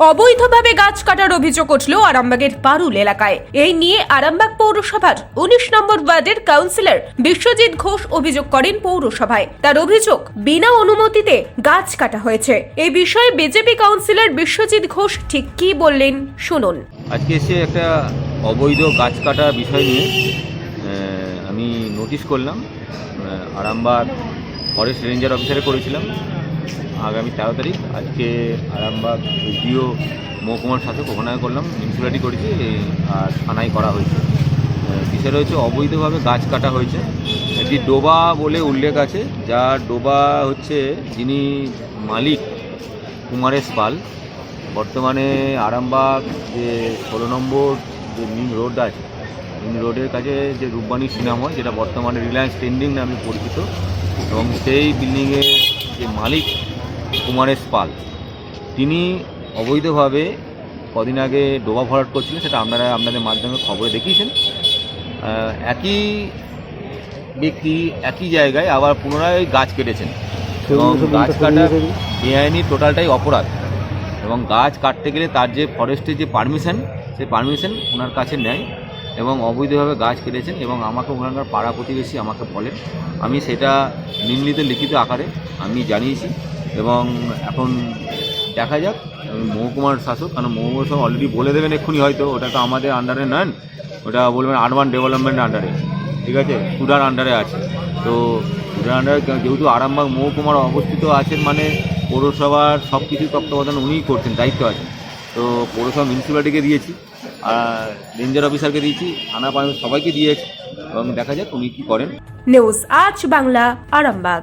অবৈধভাবে গাছ কাটার অভিযোগ উঠল আরামবাগের পারুল এলাকায়। এই নিয়ে আরামবাগ পৌরসভার উনিশ নম্বর ওয়ার্ডের কাউন্সিলর বিশ্বজিৎ ঘোষ অভিযোগ করেন পৌরসভায়। তার অভিযোগ বিনা অনুমতিতে গাছ কাটা হয়েছে। এই বিষয়ে বিজেপি কাউন্সিলর বিশ্বজিৎ ঘোষ ঠিক কি বললেন শুনুন। আজকে এসে একটা অবৈধ গাছ কাটার বিষয় নিয়ে আহ, আমি নোটিশ করলাম। আরামবাগ ফরেস্ট রেঞ্জার অফিসারে করেছিলাম। আগামী তেরো তারিখ। আজকে আরামবাগ এসডিও মহকুমার শাসক ওখানে করলাম মিউনিসিপ্যালিটি করেছি আর থানায় করা হয়েছে। বিষয়টা হচ্ছে অবৈধভাবে গাছ কাটা হয়েছে। একটি ডোবা বলে উল্লেখ আছে, যার ডোবা হচ্ছে যিনি মালিক কুমারেশ পাল। বর্তমানে আরামবাগ যে ষোলো নম্বর যে মিন রোড আছে মিন রোডের কাছে যে রূপবাণী সিনেমা যেটা বর্তমানে রিলায়েন্স ট্রেন্ডিং নামে পরিচিত, এবং সেই বিল্ডিংয়ের যে মালিক কুমারেশ পাল। তিনি অবৈধভাবে কদিন আগে ডোবা ভরাট করছিলেন সেটা আপনারা আপনাদের মাধ্যমে খবরে দেখিয়েছেন। একই ব্যক্তি একই জায়গায় আবার পুনরায় গাছ কেটেছেন। এবং গাছ কাটা বেআইনি টোটালটাই অপরাধ। এবং গাছ কাটতে গেলে তার যে ফরেস্টের যে পারমিশন সেই পারমিশন ওনার কাছে নেয় এবং অবৈধভাবে গাছ কেটেছেন এবং আমাকে ওনার পাড়া প্রতিবেশী আমাকে বলেন। আমি সেটা নিম্নিত লিখিত আকারে আমি জানিয়েছি। এবং এখন দেখা যাক, মহকুমার শাসক, কারণ মহকুমার শাসক অলরেডি বলে দেবেন এক্ষুনি হয়তো, ওটা তো আমাদের আন্ডারে নেন ওটা বলবেন আরবান ডেভেলপমেন্ট আন্ডারে ঠিক আছে? সুডার আন্ডারে আছে। তো সুডার আন্ডারে যেহেতু আরামবাগ মহকুমার অবস্থিত আছেন মানে পৌরসভার সব কিছু তত্ত্বাবধান উনিই করছেন, দায়িত্ব আছেন। তো পৌরসভা মিউনিসিপ্যালিটিকে দিয়েছি, আর রেঞ্জার অফিসারকে দিয়েছি, থানা সবাইকে দিয়েছি, এবং দেখা যাক উনি কী করেন। নিউজ আজ বাংলা, আরামবাগ।